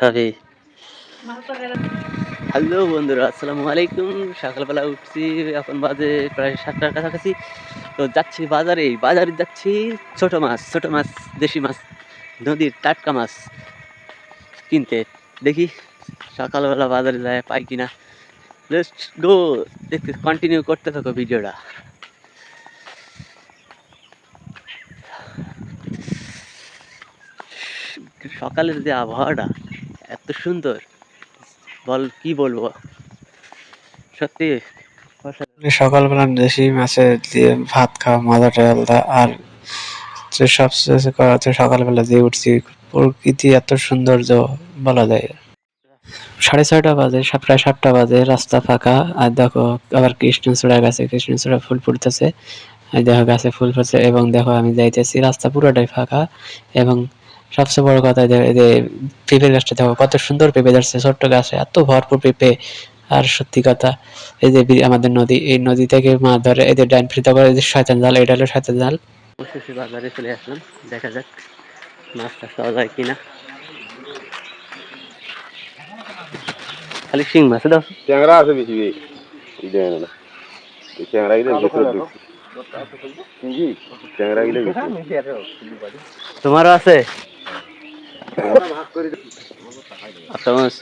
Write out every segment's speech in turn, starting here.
সবই হ্যালো বন্ধুরা আসসালামু আলাইকুম। সকালবেলা উঠছি এখন বাজে প্রায় সাতটার কাছাকাছি। তো যাচ্ছি বাজারে বাজারে যাচ্ছি ছোট মাছ ছোট মাছ দেশি মাছ নদীর টাটকা মাছ কিনতে। দেখি সকালবেলা বাজারে যায় পাই কিনা। লেটস গো দেখতে কন্টিনিউ করতে থাকো ভিডিওটা। সকালের যে আবহাওয়াটা এত সুন্দর। বল, কি বলব? সত্যি। সকালবেলা দেশি মাছের দিয়ে ভাত খাওয়া আলাদা। আর করা হচ্ছে, সকালবেলা দিয়ে উঠছি, প্রকৃতি এত সৌন্দর্য বলা যায়। সাড়ে ছয়টা বাজে প্রায় সাতটা বাজে, রাস্তা ফাঁকা। আর দেখো, আবার কৃষ্ণচূড়া গাছে কৃষ্ণচূড়া ফুল ফুটতেছে। আর দেখো গাছে ফুল ফুটছে এবং দেখো আমি যাইতেছি, রাস্তা পুরোটাই ফাঁকা। এবং সবচেয়ে বড় কথা যে গাছটা দেখো কত সুন্দর পেঁপে ধরছে ছোট্ট গাছে এত ভরপুর পেঁপে আর সত্যি কথা এই যে আমাদের নদী এই নদী থেকে মাছ ধরে এই যে ডাইন ফ্রিতে করে এই যে শয়তান জাল এটা হলো শয়তান জাল। অবশেষে বাজারে চলে আসলাম দেখা যাক মাছটা পাওয়া যায় কিনা। খালি শিং মাছ দাও। ট্যাংরা আছে বেশি এই দেখেন না এই ট্যাংরা গিলে ভেতরে ঢুকছে। জি ট্যাংরা গিলে তোমারও আছে? আচ্ছা মাছ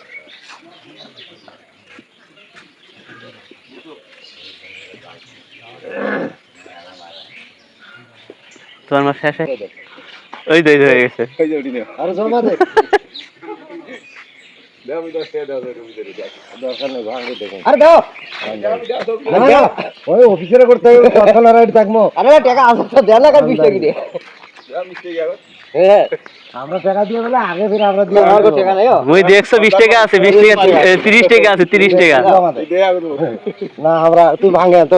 তোমার মাছ শেষ? ওই দই হয়ে গেছে। নেই ভাঙে দেখেন আরে দাও। ওই অফিসারে করতে হবে টাকা তো না কার 20 টাকা মুই দেখছ বিশ টাকা আছে বিশ টাকা তিরিশ টাকা আছে তিরিশ টাকা। না আমরা তুই ভাঙে তো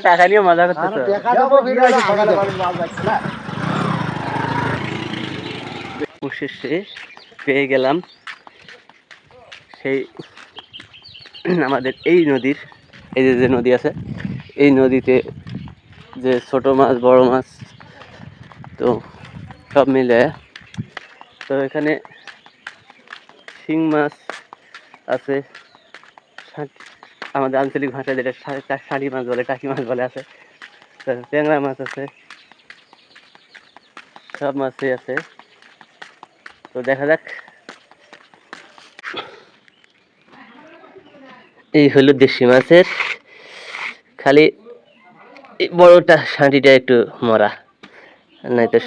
টাকা নিয়ে মজা অবশেষে পেয়ে গেলাম সেই আমাদের এই নদীর এই যে যে নদী আছে এই নদীতে যে ছোট মাছ, বড় মাছ, তো সব মিলে। তো এখানে শিং মাছ আছে আমাদের আঞ্চলিক ভাষায় যেটা শাড়ি মাছ বলে, টাকি মাছ বলে আছে। ট্যাংরা মাছ আছে, সব মাছই আছে। তো দেখা যাক। এই হলো দেশি মাছের। খালি বড়টা শাঁটিটা একটু মরা নাই তো